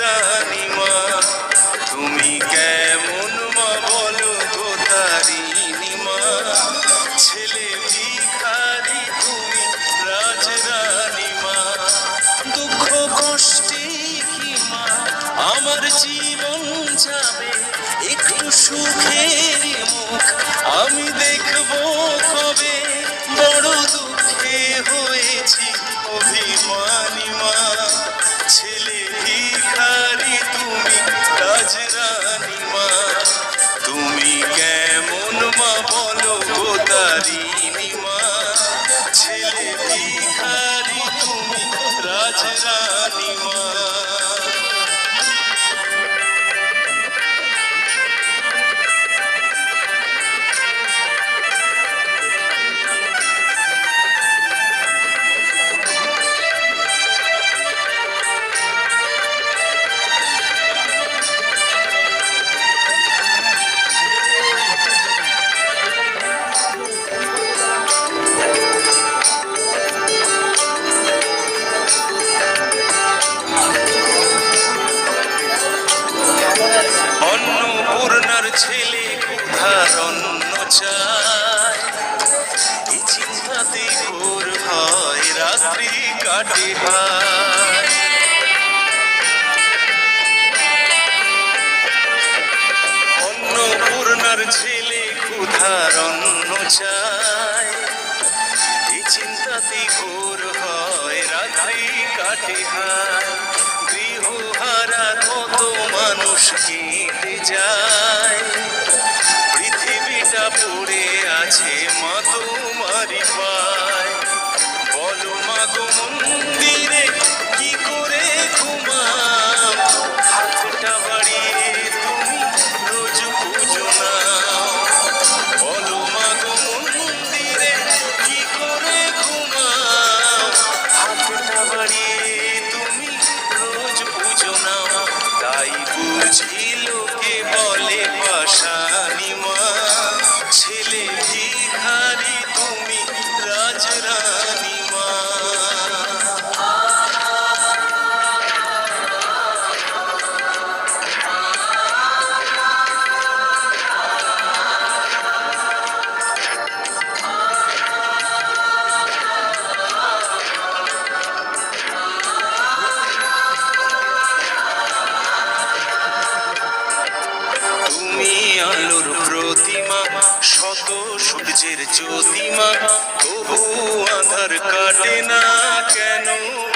রানীমা, তুমি কেমন মা বলো গো তারিণীমা? ছেলে ভিখারি তুমি রাজ রানীমা দুঃখ কষ্টে কি মা? আমার জীবন যাবে একটু সুখের মুখ। আমি দেখব কবে বড় দুঃখে হয়েছি অভিমানী রাজরানী চায় এই চিন্তাতে ঘোর হয়, রাত্রি কাটে হায়। অন্নপূর্ণার ছেলে ক্ষুধার অন্ন এই চিন্তাতে ঘোর হয়, রাত্রি কাটে হায়। গৃহহারা কত মানুষ কেটে যায়। পৃথিবীটা পড়ে আছে মা তোমারি পায়। বলো মা গো সূর্যের জ্যোতিমা তবু আধার কাটে না কেন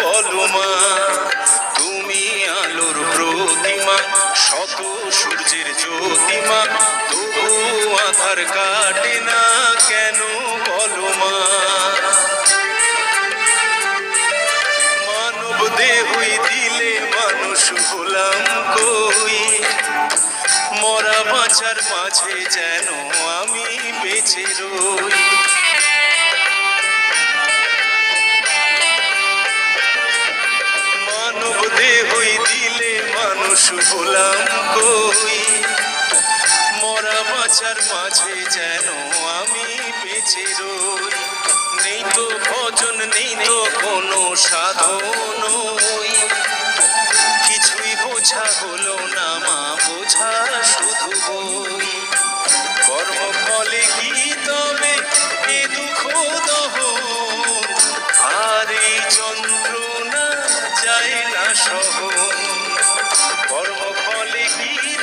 বলো মা? তুমি আলোর প্রতিমা, শত সূর্যের জ্যোতিমা তবু আধার কাটে না কেন বলো মা? মানব দেহই দিলে মানুষ হলাম কই? মরা বাঁচার মাঝে যেন বেঁচে রই মানব দেহই দিলে মানুষ হলাম কই? মরা বাঁচার মাঝে যেন আমি বেঁচে রই। নেই তো ভজন, নেই তো কোনো সাধন কিছুই বোঝা হলো না, মা বোঝা শুধু বই। ফলে কি তবে এ দুঃখ দহ। আর এই যন্ত্রণা যায় না সহ। কর্ম ফলে কি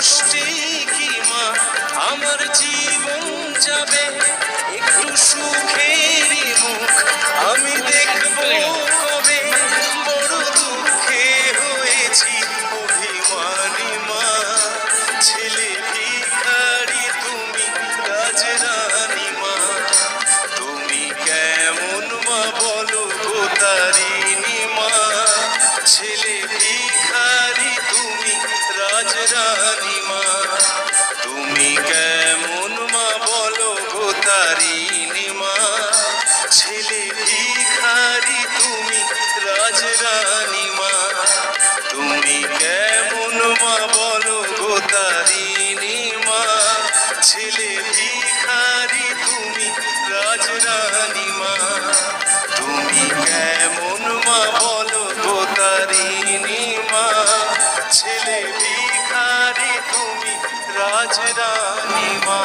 কষ্টে রাজরানী মা ছেলে ভিখারি রাজরানী মা।